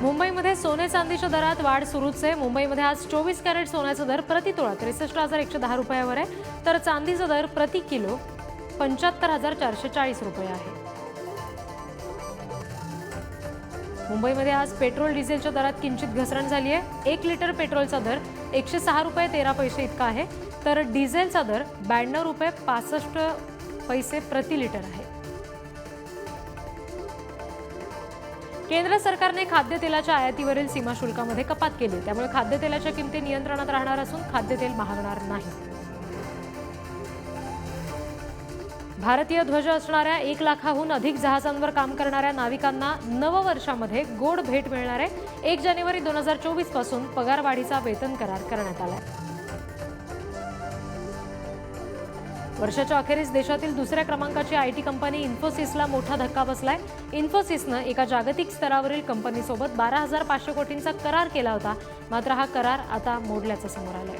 मुंबईमध्ये सोने चांदीच्या दरात वाढ सुरूच आहे. मुंबईमध्ये आज चोवीस कॅरेट सोन्याचा दर प्रति तोळा त्रेसष्ट हजार एकशे दहा रुपयावर आहे. तर चांदीचा दर प्रति किलो पंच्याहत्तर हजार चारशे चाळीस रुपये आहे. मुंबईमध्ये आज पेट्रोल डिझेलच्या दरात किंचित घसरण झाली आहे. एक लिटर पेट्रोलचा दर एकशे सहा रुपये तेरा पैसे इतका आहे. तर डिझेलचा दर ब्याण्णव रुपये पासष्ट पैसे प्रति लिटर आहे. केंद्र सरकारने खाद्यतेलाच्या आयातीवरील सीमा शुल्कामध्ये कपात केली त्यामुळे खाद्यतेलाच्या किमती नियंत्रणात राहणार असून खाद्यतेल महागणार नाही. भारतीय ध्वज असणाऱ्या एक लाखाहून अधिक जहाजांवर काम करणाऱ्या नाविकांना नववर्षामध्ये गोड भेट मिळणार आहे. एक जानेवारी दोन हजार चोवीसपासून पगारवाढीचा वेतन करार करण्यात आलाय. वर्षाच्या अखेरीस देशातील दुसऱ्या क्रमांकाची आय टी कंपनी इन्फोसिसला मोठा धक्का बसलाय. इन्फोसिसनं एका जागतिक स्तरावरील कंपनीसोबत बारा हजार पाचशे कोटींचा करार केला होता. मात्र हा करार आता मोडल्याचं समोर आलंय.